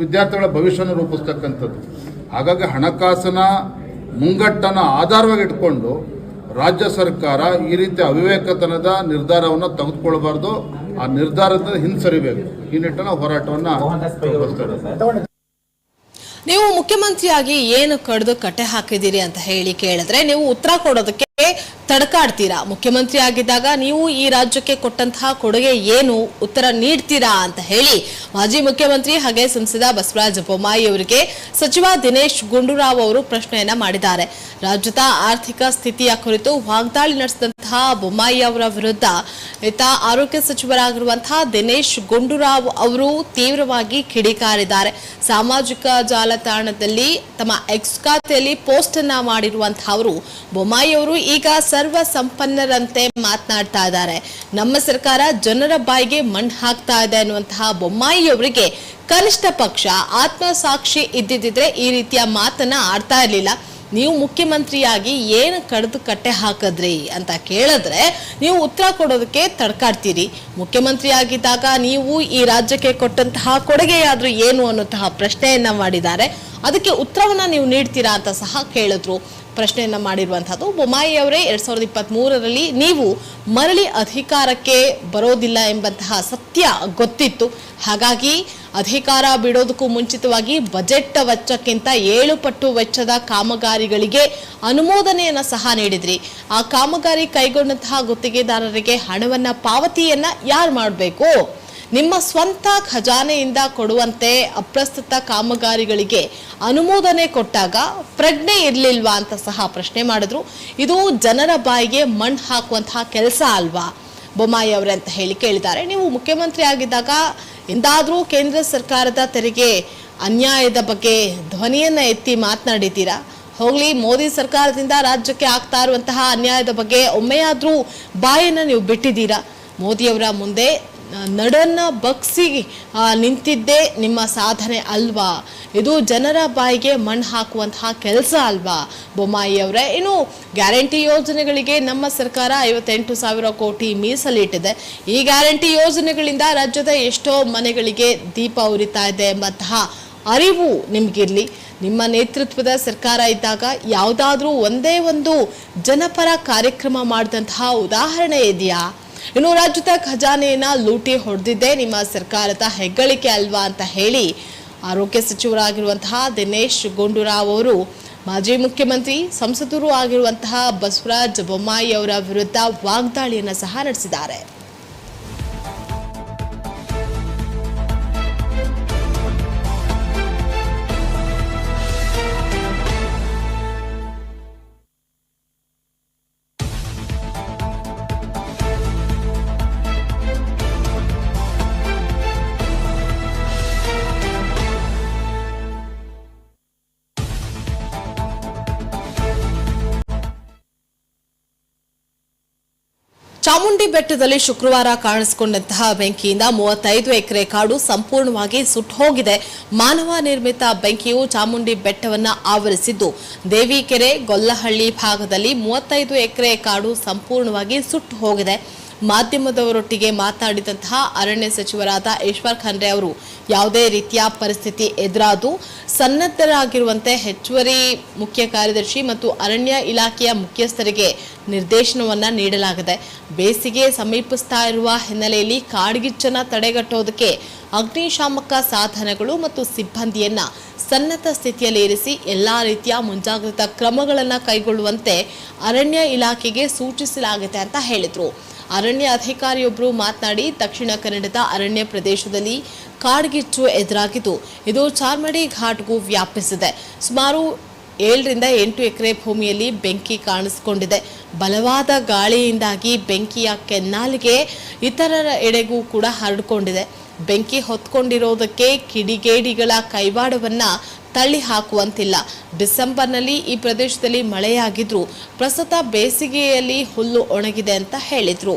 Speaker 2: ವಿದ್ಯಾರ್ಥಿಗಳ ಭವಿಷ್ಯವನ್ನು ರೂಪಿಸ್ತಕ್ಕಂಥದ್ದು. ಹಾಗಾಗಿ ಹಣಕಾಸಿನ ಮುಂಗಟ್ಟನ್ನು ಆಧಾರವಾಗಿ ಇಟ್ಕೊಂಡು ರಾಜ್ಯ ಸರ್ಕಾರ ಈ ರೀತಿ ಅವಿವೇಕತನದ ನಿರ್ಧಾರವನ್ನು ತೆಗೆದುಕೊಳ್ಬಾರ್ದು. ಆ ನಿರ್ಧಾರದಿಂದ ಹಿಂಸರಿಬೇಕು. ಈ ನಿಟ್ಟಿನ ಹೋರಾಟವನ್ನು.
Speaker 1: ನೀವು ಮುಖ್ಯಮಂತ್ರಿಯಾಗಿ ಏನು ಕಡಿದು ಕಟ್ಟೆ ಹಾಕಿದ್ದೀರಿ ಅಂತ ಹೇಳಿ ಕೇಳಿದ್ರೆ ನೀವು ಉತ್ತರ ಕೊಡೋದಕ್ಕೆ ತಡಕಾಡ್ತೀರಾ? ಮುಖ್ಯಮಂತ್ರಿ ಆಗಿದ್ದಾಗ ನೀವು ಈ ರಾಜ್ಯಕ್ಕೆ ಕೊಟ್ಟಂತಹ ಕೊಡುಗೆ ಏನು? ಉತ್ತರ ನೀಡ್ತೀರಾ ಅಂತ ಹೇಳಿ ಮಾಜಿ ಮುಖ್ಯಮಂತ್ರಿ ಹಾಗೆ ಸಂಸದ ಬಸವರಾಜ ಬೊಮ್ಮಾಯಿ ಅವರಿಗೆ ಸಚಿವ ದಿನೇಶ್ ಗುಂಡೂರಾವ್ ಅವರು ಪ್ರಶ್ನೆಯನ್ನ ಮಾಡಿದ್ದಾರೆ. ರಾಜ್ಯದ ಆರ್ಥಿಕ ಸ್ಥಿತಿಯ ಕುರಿತು ವಾಗ್ದಾಳಿ ನಡೆಸಿದಂತಹ ಬೊಮ್ಮಾಯಿ ಅವರ ವಿರುದ್ಧ ಇತ ಆರೋಗ್ಯ ಸಚಿವರಾಗಿರುವಂತಹ ದಿನೇಶ್ ಗುಂಡೂರಾವ್ ಅವರು ತೀವ್ರವಾಗಿ ಕಿಡಿಕಾರಿದ್ದಾರೆ. ಸಾಮಾಜಿಕ ಜಾಲತಾಣದಲ್ಲಿ ತಮ್ಮ ಎಕ್ಸ್ ಖಾತೆಯಲ್ಲಿ ಪೋಸ್ಟ್ ಅನ್ನ ಮಾಡಿರುವಂತಹ ಅವರು ಬೊಮ್ಮಾಯಿ ಅವರು ಈಗ ಸರ್ವ ಸಂಪನ್ನರಂತೆ ಮಾತನಾಡ್ತಾ ಇದ್ದಾರೆ. ನಮ್ಮ ಸರ್ಕಾರ ಜನರ ಬಾಯಿಗೆ ಮಣ್ಣು ಹಾಕ್ತಾ ಇದೆ ಅನ್ನುವಂತಹ ಬೊಮ್ಮಾಯಿಯವರಿಗೆ ಕನಿಷ್ಠ ಪಕ್ಷ ಆತ್ಮಸಾಕ್ಷಿ ಇದ್ದಿದ್ರೆ ಈ ರೀತಿಯ ಮಾತನ್ನ ಆಡ್ತಾ ಇರಲಿಲ್ಲ. ನೀವು ಮುಖ್ಯಮಂತ್ರಿಯಾಗಿ ಏನು ಕಡ್ದು ಕಟ್ಟೆ ಹಾಕಿದ್ರಿ ಅಂತ ಕೇಳಿದ್ರೆ ನೀವು ಉತ್ತರ ಕೊಡೋದಕ್ಕೆ ತಡ್ಕಾಡ್ತೀರಿ. ಮುಖ್ಯಮಂತ್ರಿ ಆಗಿದ್ದಾಗ ನೀವು ಈ ರಾಜ್ಯಕ್ಕೆ ಕೊಟ್ಟಂತಹ ಕೊಡುಗೆಯಾದರೂ ಏನು ಅನ್ನುವಂತಹ ಪ್ರಶ್ನೆಯನ್ನ ಮಾಡಿದ್ದಾರೆ. ಅದಕ್ಕೆ ಉತ್ತರವನ್ನ ನೀವು ನೀಡ್ತೀರಾ ಅಂತ ಸಹ ಕೇಳಿದ್ರು. ಪ್ರಶ್ನೆಯನ್ನ ಮಾಡಿರುವಂತಹದ್ದು. ಬೊಮ್ಮಾಯಿ ಅವರೇ ಎರಡ್ ಸಾವಿರದ ಇಪ್ಪತ್ತ್ ಮೂರರಲ್ಲಿ ನೀವು ಮರಳಿ ಅಧಿಕಾರಕ್ಕೆ ಬರೋದಿಲ್ಲ ಎಂಬಂತಹ ಸತ್ಯ ಗೊತ್ತಿತ್ತು. ಹಾಗಾಗಿ ಅಧಿಕಾರ ಬಿಡೋದಕ್ಕೂ ಮುಂಚಿತವಾಗಿ ಬಜೆಟ್ ವೆಚ್ಚಕ್ಕಿಂತ ಏಳು ಪಟ್ಟು ವೆಚ್ಚದ ಕಾಮಗಾರಿಗಳಿಗೆ ಅನುಮೋದನೆಯನ್ನ ಸಹ ನೀಡಿದ್ರಿ. ಆ ಕಾಮಗಾರಿ ಕೈಗೊಂಡಂತಹ ಗುತ್ತಿಗೆದಾರರಿಗೆ ಹಣವನ್ನ ಪಾವತಿಯನ್ನ ಯಾರು ಮಾಡಬೇಕು? ನಿಮ್ಮ ಸ್ವಂತ ಖಜಾನೆಯಿಂದ ಕೊಡುವಂತೆ ಅಪ್ರಸ್ತುತ ಕಾಮಗಾರಿಗಳಿಗೆ ಅನುಮೋದನೆ ಕೊಟ್ಟಾಗ ಪ್ರಜ್ಞೆ ಇರಲಿಲ್ವಾ ಅಂತ ಸಹ ಪ್ರಶ್ನೆ ಮಾಡಿದ್ರು. ಇದು ಜನರ ಬಾಯಿಗೆ ಮಣ್ಣು ಹಾಕುವಂತಹ ಕೆಲಸ ಅಲ್ವಾ? ಬೊಮ್ಮಾಯಿ ಅವರೇ ಅಂತ ಹೇಳಿ ಕೇಳಿದ್ದಾರೆ. ನೀವು ಮುಖ್ಯಮಂತ್ರಿ ಆಗಿದ್ದಾಗ ಎಂದಾದರೂ ಕೇಂದ್ರ ಸರ್ಕಾರದ ತೆರಿಗೆ ಅನ್ಯಾಯದ ಬಗ್ಗೆ ಧ್ವನಿಯನ್ನು ಎತ್ತಿ ಮಾತನಾಡಿದ್ದೀರಾ? ಹೋಗಲಿ, ಮೋದಿ ಸರ್ಕಾರದಿಂದ ರಾಜ್ಯಕ್ಕೆ ಆಗ್ತಾ ಇರುವಂತಹ ಅನ್ಯಾಯದ ಬಗ್ಗೆ ಒಮ್ಮೆಯಾದರೂ ಬಾಯನ್ನು ನೀವು ಬಿಟ್ಟಿದ್ದೀರಾ? ಮೋದಿಯವರ ಮುಂದೆ ನಡನ್ನ ಬಗ್ಸಿ ನಿಂತಿದ್ದೇ ನಿಮ್ಮ ಸಾಧನೆ ಅಲ್ವಾ? ಇದು ಜನರ ಬಾಯಿಗೆ ಮಣ್ಣು ಹಾಕುವಂತಹ ಕೆಲಸ ಅಲ್ವಾ? ಬೊಮ್ಮಾಯಿ ಅವರೇ, ಇನ್ನು ಗ್ಯಾರಂಟಿ ಯೋಜನೆಗಳಿಗೆ ನಮ್ಮ ಸರ್ಕಾರ ಐವತ್ತೆಂಟು ಸಾವಿರ ಕೋಟಿ ಮೀಸಲಿಟ್ಟಿದೆ. ಈ ಗ್ಯಾರಂಟಿ ಯೋಜನೆಗಳಿಂದ ರಾಜ್ಯದ ಎಷ್ಟೋ ಮನೆಗಳಿಗೆ ದೀಪ ಉರಿತಾ ಇದೆ. ಎಂಬಂತಹ ಅರಿವು ನಿಮಗಿರಲಿ. ನಿಮ್ಮ ನೇತೃತ್ವದ ಸರ್ಕಾರ ಇದ್ದಾಗ ಯಾವುದಾದ್ರೂ ಒಂದೇ ಒಂದು ಜನಪರ ಕಾರ್ಯಕ್ರಮ ಮಾಡಿದಂತಹ ಉದಾಹರಣೆ ಇದೆಯಾ? ಇನ್ನು ರಾಜ್ಯದ ಖಜಾನೆಯನ್ನ ಲೂಟಿ ಹೊಡೆದಿದ್ದೇ ನಿಮ್ಮ ಸರ್ಕಾರದ ಹೆಗ್ಗಳಿಕೆ ಅಲ್ವಾ ಅಂತ ಹೇಳಿ ಆರೋಗ್ಯ ಸಚಿವರಾಗಿರುವಂತಹ ದಿನೇಶ್ ಗುಂಡೂರಾವ್ ಅವರು, ಮಾಜಿ ಮುಖ್ಯಮಂತ್ರಿ, ಸಂಸದರು ಆಗಿರುವಂತಹ ಬಸವರಾಜ ಬೊಮ್ಮಾಯಿ ಅವರ ವಿರುದ್ಧ ವಾಗ್ದಾಳಿಯನ್ನು ಸಹ ನಡೆಸಿದ್ದಾರೆ. ಚಾಮುಂಡಿ ಬೆಟ್ಟದಲ್ಲಿ ಶುಕ್ರವಾರ ಕಾಣಿಸಿಕೊಂಡಂತಹ ಬೆಂಕಿಯಿಂದ ಮೂವತ್ತೈದು ಎಕರೆ ಕಾಡು ಸಂಪೂರ್ಣವಾಗಿ ಸುಟ್ಟು ಹೋಗಿದೆ. ಮಾನವ ನಿರ್ಮಿತ ಬೆಂಕಿಯು ಚಾಮುಂಡಿ ಬೆಟ್ಟವನ್ನ ಆವರಿಸಿದ್ದು. ದೇವಿಕೆರೆ, ಗೊಲ್ಲಹಳ್ಳಿ ಭಾಗದಲ್ಲಿ ಮೂವತ್ತೈದು ಎಕರೆ ಕಾಡು ಸಂಪೂರ್ಣವಾಗಿ ಸುಟ್ಟು ಹೋಗಿದೆ. ಮಾಧ್ಯಮದವರೊಟ್ಟಿಗೆ ಮಾತನಾಡಿದಂತಹ ಅರಣ್ಯ ಸಚಿವರಾದ ಈಶ್ವರ್ ಖಂಡ್ರೆ ಅವರು, ಯಾವುದೇ ರೀತಿಯ ಪರಿಸ್ಥಿತಿ ಎದುರಾದು ಸನ್ನದ್ಧರಾಗಿರುವಂತೆ ಹೆಚ್ಚುವರಿ ಮುಖ್ಯ ಕಾರ್ಯದರ್ಶಿ ಮತ್ತು ಅರಣ್ಯ ಇಲಾಖೆಯ ಮುಖ್ಯಸ್ಥರಿಗೆ ನಿರ್ದೇಶನವನ್ನ ನೀಡಲಾಗಿದೆ. ಬೇಸಿಗೆ ಸಮೀಪಿಸ್ತಾ ಇರುವ ಹಿನ್ನೆಲೆಯಲ್ಲಿ ಕಾಡ್ಗಿಚ್ಚನ ತಡೆಗಟ್ಟೋದಕ್ಕೆ ಅಗ್ನಿಶಾಮಕ ಸಾಧನಗಳು ಮತ್ತು ಸಿಬ್ಬಂದಿಯನ್ನ ಸನ್ನದ್ಧ ಸ್ಥಿತಿಯಲ್ಲಿ ಇರಿಸಿ ಎಲ್ಲಾ ರೀತಿಯ ಮುಂಜಾಗ್ರತಾ ಕ್ರಮಗಳನ್ನು ಕೈಗೊಳ್ಳುವಂತೆ ಅರಣ್ಯ ಇಲಾಖೆಗೆ ಸೂಚಿಸಲಾಗಿದೆ ಅಂತ ಹೇಳಿದ್ರು. ಅರಣ್ಯ ಅಧಿಕಾರಿಯೊಬ್ಬರು ಮಾತನಾಡಿ ದಕ್ಷಿಣ ಕನ್ನಡದ ಅರಣ್ಯ ಪ್ರದೇಶದಲ್ಲಿ ಕಾಡ್ಗಿಚ್ಚು ಎದುರಾಗಿದ್ದು, ಇದು ಚಾರ್ಮಡಿ ಘಾಟ್ಗೂ ವ್ಯಾಪಿಸಿದೆ. ಸುಮಾರು ಏಳರಿಂದ ಎಂಟು ಎಕರೆ ಭೂಮಿಯಲ್ಲಿ ಬೆಂಕಿ ಕಾಣಿಸಿಕೊಂಡಿದೆ. ಬಲವಾದ ಗಾಳಿಯಿಂದಾಗಿ ಬೆಂಕಿಯ ಕೆನ್ನಾಲಿಗೆ ಇತರರ ಎಡೆಗೂ ಕೂಡ ಹರಡಿಕೊಂಡಿದೆ. ಬೆಂಕಿ ಹೊತ್ಕೊಂಡಿರೋದಕ್ಕೆ ಕಿಡಿಗೇಡಿಗಳ ಕೈವಾಡವನ್ನ ತಳ್ಳಿ ಹಾಕುವಂತಿಲ್ಲ ಡಿಸೆಂಬರ್ನಲ್ಲಿ ಈ ಪ್ರದೇಶದಲ್ಲಿ ಮಳೆಯಾಗಿದ್ರು ಪ್ರಸ್ತುತ ಬೇಸಿಗೆಯಲ್ಲಿ ಹುಲ್ಲು ಒಣಗಿದೆ ಅಂತ ಹೇಳಿದ್ರು.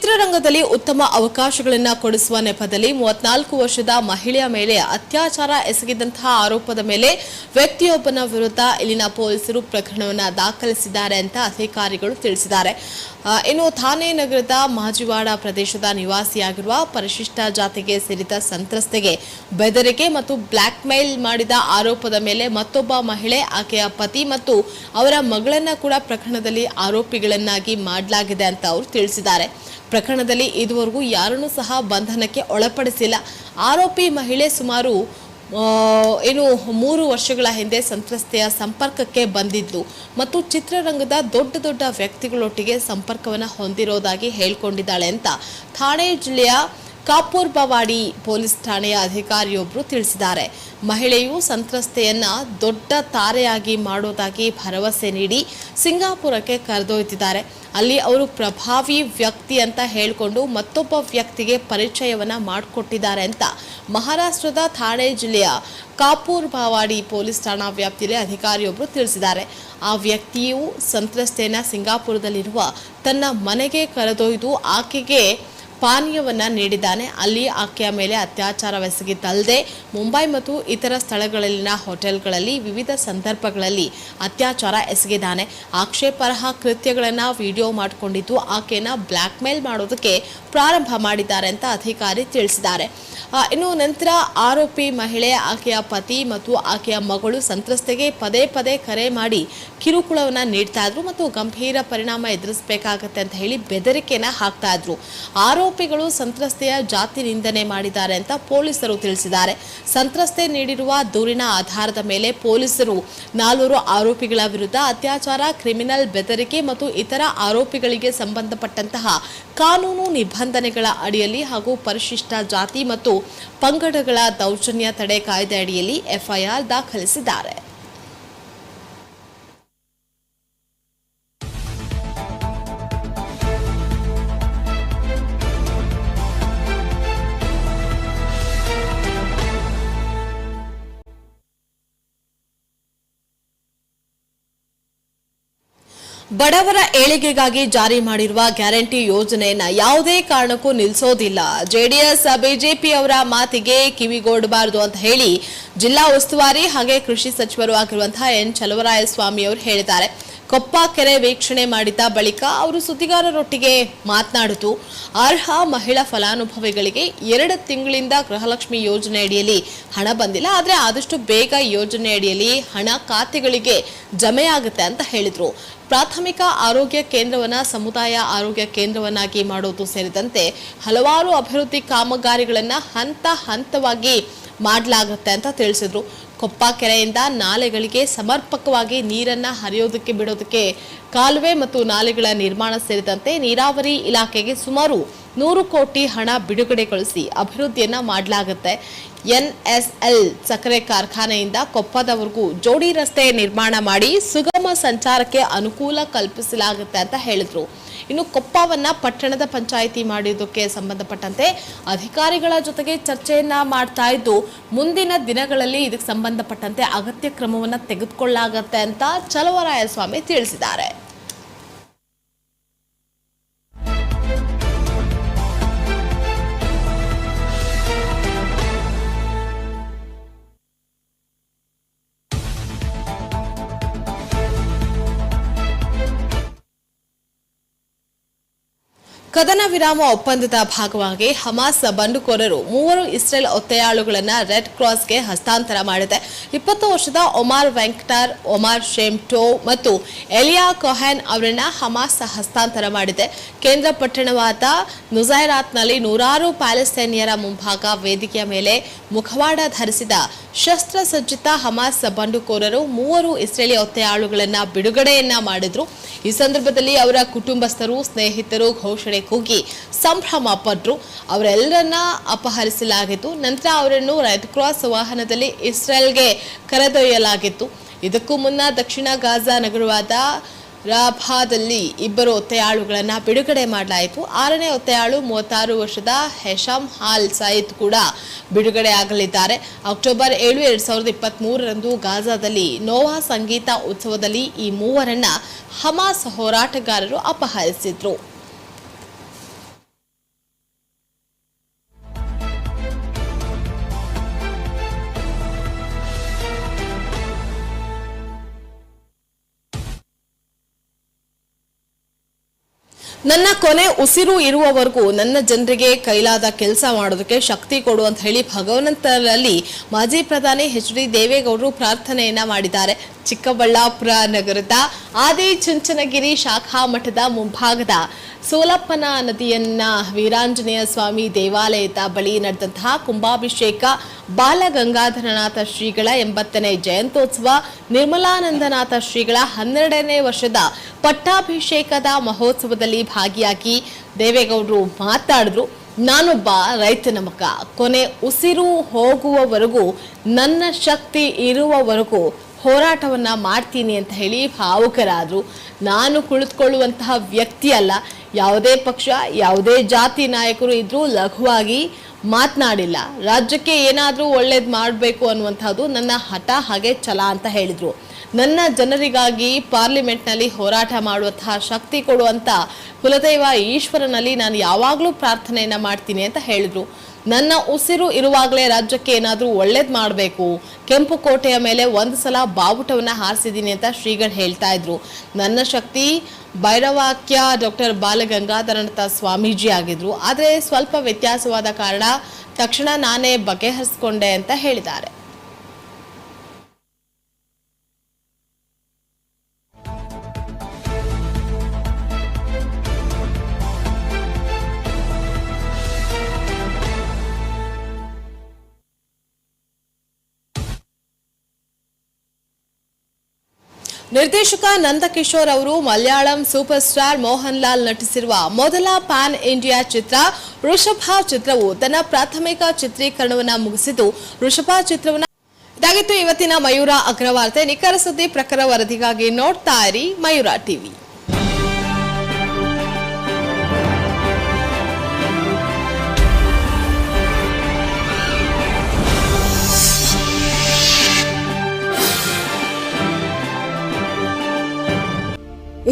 Speaker 1: ಚಿತ್ರರಂಗದಲ್ಲಿ ಉತ್ತಮ ಅವಕಾಶಗಳನ್ನು ಕೊಡಿಸುವ ನೆಪದಲ್ಲಿ ಮೂವತ್ನಾಲ್ಕು ವರ್ಷದ ಮಹಿಳೆಯ ಮೇಲೆ ಅತ್ಯಾಚಾರ ಎಸಗಿದಂತಹ ಆರೋಪದ ಮೇಲೆ ವ್ಯಕ್ತಿಯೊಬ್ಬನ ವಿರುದ್ಧ ಇಲ್ಲಿನ ಪೊಲೀಸರು ಪ್ರಕರಣವನ್ನು ದಾಖಲಿಸಿದ್ದಾರೆ ಅಂತ ಅಧಿಕಾರಿಗಳು ತಿಳಿಸಿದ್ದಾರೆ. ಇನ್ನು ಥಾನೆ ನಗರದ ಮಾಜಿವಾಡ ಪ್ರದೇಶದ ನಿವಾಸಿಯಾಗಿರುವ ಪರಿಶಿಷ್ಟ ಜಾತಿಗೆ ಸೇರಿದ ಸಂತ್ರಸ್ತೆಗೆ ಬೆದರಿಕೆ ಮತ್ತು ಬ್ಲ್ಯಾಕ್ ಮೇಲ್ ಮಾಡಿದ ಆರೋಪದ ಮೇಲೆ ಮತ್ತೊಬ್ಬ ಮಹಿಳೆ, ಆಕೆಯ ಪತಿ ಮತ್ತು ಅವರ ಮಗಳನ್ನ ಕೂಡ ಪ್ರಕರಣದಲ್ಲಿ ಆರೋಪಿಗಳನ್ನಾಗಿ ಮಾಡಲಾಗಿದೆ ಅಂತ ಅವರು ತಿಳಿಸಿದ್ದಾರೆ. ಪ್ರಕರಣದಲ್ಲಿ ಇದುವರೆಗೂ ಯಾರನ್ನೂ ಸಹ ಬಂಧನಕ್ಕೆ ಒಳಪಡಿಸಿಲ್ಲ. ಆರೋಪಿ ಮಹಿಳೆ ಸುಮಾರು ಏನು ಮೂರು ವರ್ಷಗಳ ಹಿಂದೆ ಸಂತ್ರಸ್ತೆಯ ಸಂಪರ್ಕಕ್ಕೆ ಬಂದಿದ್ದು ಮತ್ತು ಚಿತ್ರರಂಗದ ದೊಡ್ಡ ದೊಡ್ಡ ವ್ಯಕ್ತಿಗಳೊಟ್ಟಿಗೆ ಸಂಪರ್ಕವನ್ನು ಹೊಂದಿರೋದಾಗಿ ಹೇಳ್ಕೊಂಡಿದ್ದಾಳೆ ಅಂತ. ಥಾಣೆ ಜಿಲ್ಲೆಯ ಕಾಪೂರ್ ಬವಾಡಿ ಪೊಲೀಸ್ ಠಾಣೆಯ ಅಧಿಕಾರಿಯೊಬ್ಬರು ತಿಳಿಸಿದ್ದಾರೆ. ಮಹಿಳೆಯು ಸಂತ್ರಸ್ತೆಯನ್ನ ದೊಡ್ಡ ತಾರೆಯಾಗಿ ಮಾಡೋದಾಗಿ ಭರವಸೆ ನೀಡಿ ಸಿಂಗಾಪುರಕ್ಕೆ ಕರೆದೊಯ್ದಿದ್ದಾರೆ. ಅಲ್ಲಿ ಅವರು ಪ್ರಭಾವಿ ವ್ಯಕ್ತಿ ಅಂತ ಹೇಳಿಕೊಂಡು ಮತ್ತೊಬ್ಬ ವ್ಯಕ್ತಿಗೆ ಪರಿಚಯವನ್ನ ಮಾಡಿಕೊಟ್ಟಿದ್ದಾರೆ ಅಂತ ಮಹಾರಾಷ್ಟ್ರದ ಥಾಣೆ ಜಿಲ್ಲೆಯ ಕಾಪೂರ್ ಬಾವಾಡಿ ಪೊಲೀಸ್ ಠಾಣಾ ವ್ಯಾಪ್ತಿಯಲ್ಲಿ ಅಧಿಕಾರಿಯೊಬ್ಬರು ತಿಳಿಸಿದ್ದಾರೆ. ಆ ವ್ಯಕ್ತಿಯು ಸಂತ್ರಸ್ತೆಯನ್ನ ಸಿಂಗಾಪುರದಲ್ಲಿರುವ ತನ್ನ ಮನೆಗೆ ಕರೆದೊಯ್ದು ಆಕೆಗೆ ಪಾನೀಯವನ್ನ ನೀಡಿದ್ದಾನೆ. ಅಲ್ಲಿ ಆಕೆಯ ಮೇಲೆ ಅತ್ಯಾಚಾರವೆಸಗಿದ್ದಲ್ಲದೆ ಮುಂಬೈ ಮತ್ತು ಇತರ ಸ್ಥಳಗಳಲ್ಲಿನ ಹೋಟೆಲ್ಗಳಲ್ಲಿ ವಿವಿಧ ಸಂದರ್ಭಗಳಲ್ಲಿ ಅತ್ಯಾಚಾರ ಎಸಗಿದ್ದಾನೆ. ಆಕ್ಷೇಪಾರ್ಹ ಕೃತ್ಯಗಳನ್ನು ವಿಡಿಯೋ ಮಾಡಿಕೊಂಡಿದ್ದು ಆಕೆಯನ್ನು ಬ್ಲ್ಯಾಕ್ ಮೇಲ್ ಮಾಡೋದಕ್ಕೆ ಪ್ರಾರಂಭ ಮಾಡಿದ್ದಾರೆ ಅಂತ ಅಧಿಕಾರಿ ತಿಳಿಸಿದ್ದಾರೆ. ಇನ್ನು ನಂತರ ಆರೋಪಿ ಮಹಿಳೆ ಆಕೆಯ ಪತಿ ಮತ್ತು ಆಕೆಯ ಮಗಳು ಸಂತ್ರಸ್ತೆಗೆ ಪದೇ ಪದೇ ಕರೆ ಮಾಡಿ ಕಿರುಕುಳವನ್ನು ನೀಡ್ತಾ ಇದ್ರು ಮತ್ತು ಗಂಭೀರ ಪರಿಣಾಮ ಎದುರಿಸಬೇಕಾಗತ್ತೆ ಅಂತ ಹೇಳಿ ಬೆದರಿಕೆನ ಹಾಕ್ತಾ ಇದ್ರು. ಆರೋಪ ಆರೋಪಿಗಳು ಸಂತ್ರಸ್ತೆಯ ಜಾತಿ ನಿಂದನೆ ಮಾಡಿದ್ದಾರೆ ಅಂತ ಪೊಲೀಸರು ತಿಳಿಸಿದ್ದಾರೆ. ಸಂತ್ರಸ್ತೆ ನೀಡಿರುವ ದೂರಿನ ಆಧಾರದ ಮೇಲೆ ಪೊಲೀಸರು ನಾಲ್ವರು ಆರೋಪಿಗಳ ವಿರುದ್ಧ ಅತ್ಯಾಚಾರ, ಕ್ರಿಮಿನಲ್ ಬೆದರಿಕೆ ಮತ್ತು ಇತರ ಆರೋಪಿಗಳಿಗೆ ಸಂಬಂಧಪಟ್ಟಂತಹ ಕಾನೂನು ನಿಬಂಧನೆಗಳ ಅಡಿಯಲ್ಲಿ ಹಾಗೂ ಪರಿಶಿಷ್ಟ ಜಾತಿ ಮತ್ತು ಪಂಗಡಗಳ ದೌರ್ಜನ್ಯ ತಡೆ ಕಾಯ್ದೆ ಅಡಿಯಲ್ಲಿ ಎಫ್ಐಆರ್ ದಾಖಲಿಸಿದ್ದಾರೆ. ಬಡವರ ಏಳಿಗೆಗಾಗಿ ಜಾರಿ ಮಾಡಿರುವ ಗ್ಯಾರಂಟಿ ಯೋಜನೆಯನ್ನ ಯಾವುದೇ ಕಾರಣಕ್ಕೂ ನಿಲ್ಲಿಸೋದಿಲ್ಲ ಜೆಡಿಎಸ್, ಬಿಜೆಪಿ ಅವರ ಮಾತಿಗೆ ಕಿವಿಗೊಡಬಾರದು ಅಂತ ಹೇಳಿ ಜಿಲ್ಲಾ ಉಸ್ತುವಾರಿ ಹಾಗೆ ಕೃಷಿ ಸಚಿವರು ಆಗಿರುವಂತಹ ಎನ್ ಚಲವರಾಯಸ್ವಾಮಿ ಅವರು ಹೇಳಿದ್ದಾರೆ. ಕೊಪ್ಪ ಕೆರೆ ವೀಕ್ಷಣೆ ಮಾಡಿದ ಬಳಿಕ ಅವರು ಸುದ್ದಿಗಾರರೊಟ್ಟಿಗೆ ಮಾತನಾಡಿತು. ಅರ್ಹ ಮಹಿಳಾ ಫಲಾನುಭವಿಗಳಿಗೆ ಎರಡು ತಿಂಗಳಿಂದ ಗೃಹಲಕ್ಷ್ಮಿ ಯೋಜನೆ ಅಡಿಯಲ್ಲಿ ಹಣ ಬಂದಿಲ್ಲ. ಆದರೆ ಆದಷ್ಟು ಬೇಗ ಯೋಜನೆಯಡಿಯಲ್ಲಿ ಹಣ ಖಾತೆಗಳಿಗೆ ಜಮೆಯಾಗುತ್ತೆ ಅಂತ ಹೇಳಿದರು. ಪ್ರಾಥಮಿಕ ಆರೋಗ್ಯ ಕೇಂದ್ರವನ್ನು ಸಮುದಾಯ ಆರೋಗ್ಯ ಕೇಂದ್ರವನ್ನಾಗಿ ಮಾಡೋದು ಸೇರಿದಂತೆ ಹಲವಾರು ಅಭಿವೃದ್ಧಿ ಕಾಮಗಾರಿಗಳನ್ನು ಹಂತ ಹಂತವಾಗಿ ಮಾಡಲಾಗುತ್ತೆ ಅಂತ ತಿಳಿಸಿದ್ರು. ಕೊಪ್ಪ ಕೆರೆಯಿಂದ ನಾಲೆಗಳಿಗೆ ಸಮರ್ಪಕವಾಗಿ ನೀರನ್ನ ಹರಿಯೋದಕ್ಕೆ ಬಿಡೋದಕ್ಕೆ ಕಾಲುವೆ ಮತ್ತು ನಾಲೆಗಳ ನಿರ್ಮಾಣ ಸೇರಿದಂತೆ ನೀರಾವರಿ ಇಲಾಖೆಗೆ ಸುಮಾರು ನೂರು ಕೋಟಿ ಹಣ ಬಿಡುಗಡೆಗೊಳಿಸಿ ಅಭಿವೃದ್ಧಿಯನ್ನ ಮಾಡಲಾಗುತ್ತೆ. ಎನ್ಎಸ್ಎಲ್ ಸಕ್ಕರೆ ಕಾರ್ಖಾನೆಯಿಂದ ಕೊಪ್ಪದವರೆಗೂ ಜೋಡಿ ರಸ್ತೆ ನಿರ್ಮಾಣ ಮಾಡಿ ಸುಗಮ ಸಂಚಾರಕ್ಕೆ ಅನುಕೂಲ ಕಲ್ಪಿಸಲಾಗುತ್ತೆ ಅಂತ ಹೇಳಿದ್ರು. ಇನ್ನು ಕೊಪ್ಪವನ್ನ ಪಟ್ಟಣದ ಪಂಚಾಯಿತಿ ಮಾಡಿದ್ದಕ್ಕೆ ಸಂಬಂಧಪಟ್ಟಂತೆ ಅಧಿಕಾರಿಗಳ ಜೊತೆಗೆ ಚರ್ಚೆಯನ್ನ ಮಾಡ್ತಾ ಇದ್ದು, ಮುಂದಿನ ದಿನಗಳಲ್ಲಿ ಇದಕ್ಕೆ ಸಂಬಂಧಪಟ್ಟಂತೆ ಅಗತ್ಯ ಕ್ರಮವನ್ನ ತೆಗೆದುಕೊಳ್ಳಲಾಗತ್ತೆ ಅಂತ ಚಲವರಾಯಸ್ವಾಮಿ ತಿಳಿಸಿದ್ದಾರೆ. ಕದನ ವಿರಾಮ ಒಪ್ಪಂದದ ಭಾಗವಾಗಿ ಹಮಾಸ್ ಬಂಡುಕೋರರು ಮೂವರು ಇಸ್ರೇಲ್ ಒತ್ತೆಯಾಳುಗಳನ್ನು ರೆಡ್ ಕ್ರಾಸ್ಗೆ ಹಸ್ತಾಂತರ ಮಾಡಿದೆ. ಇಪ್ಪತ್ತು ವರ್ಷದ ಒಮಾರ್ ವೆಂಕಟಾರ್, ಒಮಾರ್ ಶೇಮ್ಟೋ ಮತ್ತು ಎಲಿಯಾ ಕೊಹೆನ್ ಅವರನ್ನು ಹಮಾಸ್ ಹಸ್ತಾಂತರ ಮಾಡಿದೆ. ಕೇಂದ್ರ ಪಟ್ಟಣವಾದ ನುಜೈರಾತ್ನಲ್ಲಿ ನೂರಾರು ಪ್ಯಾಲೆಸ್ತೇನಿಯರ ಮುಂಭಾಗ ವೇದಿಕೆಯ ಮೇಲೆ ಮುಖವಾಡ ಧರಿಸಿದ ಶಸ್ತ್ರಸಜ್ಜಿತ ಹಮಾಸ್ ಬಂಡುಕೋರರು ಮೂವರು ಇಸ್ರೇಲಿ ಒತ್ತೆಯಾಳುಗಳನ್ನ ಬಿಡುಗಡೆಯನ್ನ ಮಾಡಿದ್ರು. ಈ ಸಂದರ್ಭದಲ್ಲಿ ಅವರ ಕುಟುಂಬಸ್ಥರು, ಸ್ನೇಹಿತರು ಘೋಷಣೆ ಕೂಗಿ ಸಂಭ್ರಮ ಪಟ್ಟರು ಅವರೆಲ್ಲರನ್ನ ಅಪಹರಿಸಲಾಗಿತ್ತು. ನಂತರ ಅವರನ್ನು ರೆಡ್ ಕ್ರಾಸ್ ವಾಹನದಲ್ಲಿ ಇಸ್ರೇಲ್ಗೆ ಕರೆದೊಯ್ಯಲಾಗಿತ್ತು. ಇದಕ್ಕೂ ಮುನ್ನ ದಕ್ಷಿಣ ಗಾಜಾ ನಗರವಾದ ರಾಭಾದಲ್ಲಿ ಇಬ್ಬರು ಒತ್ತೆಯಾಳುಗಳನ್ನು ಬಿಡುಗಡೆ ಮಾಡಲಾಯಿತು. ಆರನೇ ಒತ್ತೆಯಾಳು ಮೂವತ್ತಾರು ವರ್ಷದ ಹೆಶಾಮ್ ಹಾಲ್ ಸಯೀದ್ ಕೂಡ ಬಿಡುಗಡೆ ಆಗಲಿದ್ದಾರೆ. ಅಕ್ಟೋಬರ್ ಏಳು ಎರಡು ಸಾವಿರದ ಇಪ್ಪತ್ತ್ ಮೂರರಂದು ಗಾಜಾದಲ್ಲಿ ನೋವಾ ಸಂಗೀತ ಉತ್ಸವದಲ್ಲಿ ಈ ಮೂವರನ್ನ ಹಮಾಸ್ ಹೋರಾಟಗಾರರು ಅಪಹರಿಸಿದ್ರು. ನನ್ನ ಕೊನೆ ಉಸಿರು ಇರುವವರೆಗೂ ನನ್ನ ಜನರಿಗೆ ಕೈಲಾದ ಕೆಲಸ ಮಾಡೋದಕ್ಕೆ ಶಕ್ತಿ ಕೊಡು ಅಂತ ಹೇಳಿ ಭಗವಂತರಲ್ಲಿ ಮಾಜಿ ಪ್ರಧಾನಿ ಎಚ್ ಡಿ ದೇವೇಗೌಡರು ಪ್ರಾರ್ಥನೆಯನ್ನ ಮಾಡಿದ್ದಾರೆ. ಚಿಕ್ಕಬಳ್ಳಾಪುರ ನಗರದ ಆದಿ ಚುಂಚನಗಿರಿ ಶಾಖಾ ಮಠದ ಮುಂಭಾಗದ ಸೋಲಪ್ಪನ ನದಿಯನ್ನ ವೀರಾಂಜನೇಯ ಸ್ವಾಮಿ ದೇವಾಲಯದ ಬಳಿ ನಡೆದಂತಹ ಕುಂಭಾಭಿಷೇಕ ಬಾಲಗಂಗಾಧರನಾಥ ಶ್ರೀಗಳ ಎಂಬತ್ತನೇ ಜಯಂತೋತ್ಸವ ನಿರ್ಮಲಾನಂದನಾಥ ಶ್ರೀಗಳ ಹನ್ನೆರಡನೇ ವರ್ಷದ ಪಟ್ಟಾಭಿಷೇಕದ ಮಹೋತ್ಸವದಲ್ಲಿ ಭಾಗಿಯಾಗಿ ದೇವೇಗೌಡರು ಮಾತಾಡಿದ್ರು, ನಾನೊಬ್ಬ ರೈತನ ಮಗ. ಕೊನೆ ಉಸಿರು ಹೋಗುವವರೆಗೂ, ನನ್ನ ಶಕ್ತಿ ಇರುವವರೆಗೂ ಹೋರಾಟವನ್ನ ಮಾಡ್ತೀನಿ ಅಂತ ಹೇಳಿ ಭಾವುಕರಾದರು. ನಾನು ಕುಳಿತುಕೊಳ್ಳುವಂತಹ ವ್ಯಕ್ತಿ ಅಲ್ಲ. ಯಾವುದೇ ಪಕ್ಷ, ಯಾವುದೇ ಜಾತಿ ನಾಯಕರು ಇದ್ರೂ ಲಘುವಾಗಿ ಮಾತನಾಡಿಲ್ಲ. ರಾಜ್ಯಕ್ಕೆ ಏನಾದರೂ ಒಳ್ಳೇದು ಮಾಡಬೇಕು ಅನ್ನುವಂಥದ್ದು ನನ್ನ ಹಠ, ಹಾಗೆ ಛಲ ಅಂತ ಹೇಳಿದ್ರು. ನನ್ನ ಜನರಿಗಾಗಿ ಪಾರ್ಲಿಮೆಂಟ್ನಲ್ಲಿ ಹೋರಾಟ ಮಾಡುವಂತಹ ಶಕ್ತಿ ಕೊಡುವಂತ ಕುಲದೈವ ಈಶ್ವರನಲ್ಲಿ ನಾನು ಯಾವಾಗಲೂ ಪ್ರಾರ್ಥನೆಯನ್ನ ಮಾಡ್ತೀನಿ ಅಂತ ಹೇಳಿದ್ರು. ನನ್ನ ಉಸಿರು ಇರುವಾಗಲೇ ರಾಜ್ಯಕ್ಕೆ ಏನಾದರೂ ಒಳ್ಳೇದು ಮಾಡಬೇಕು. ಕೆಂಪು ಕೋಟೆಯ ಮೇಲೆ ಒಂದು ಸಲ ಬಾವುಟವನ್ನು ಹಾರಿಸಿದ್ದೀನಿ ಅಂತ ಶ್ರೀಗಳು ಹೇಳ್ತಾ ಇದ್ರು. ನನ್ನ ಶಕ್ತಿ ಭೈರವಾಕ್ಯ ಡಾಕ್ಟರ್ ಬಾಲಗಂಗಾಧರನಾಥ ಸ್ವಾಮೀಜಿ ಆಗಿದ್ರು. ಆದರೆ ಸ್ವಲ್ಪ ವ್ಯತ್ಯಾಸವಾದ ಕಾರಣ ತಕ್ಷಣ ನಾನೇ ಬಗೆಹರಿಸ್ಕೊಂಡೆ ಅಂತ ಹೇಳಿದ್ದಾರೆ. ನಿರ್ದೇಶಕ ನಂದಕಿಶೋರ್ ಅವರು ಮಲಯಾಳಂ ಸೂಪರ್ ಸ್ಟಾರ್ ಮೋಹನ್ ಲಾಲ್ ನಟಿಸಿರುವ ಮೊದಲ ಪ್ಯಾನ್ ಇಂಡಿಯಾ ಚಿತ್ರ ವೃಷಭ ಚಿತ್ರವು ತನ್ನ ಪ್ರಾಥಮಿಕ ಚಿತ್ರೀಕರಣವನ್ನು ಮುಗಿಸಿದ್ದು, ವೃಷಭ ಚಿತ್ರವನ್ನು ಇದಾಗಿತ್ತು. ಇವತ್ತಿನ ಮಯೂರ ಅಗ್ರವಾರ್ತೆ. ನಿಖರ ಸುದ್ದಿ ಪ್ರಖರ ವರದಿಗಾಗಿ ನೋಡ್ತಾ ಇರಿ ಮಯೂರ ಟಿವಿ.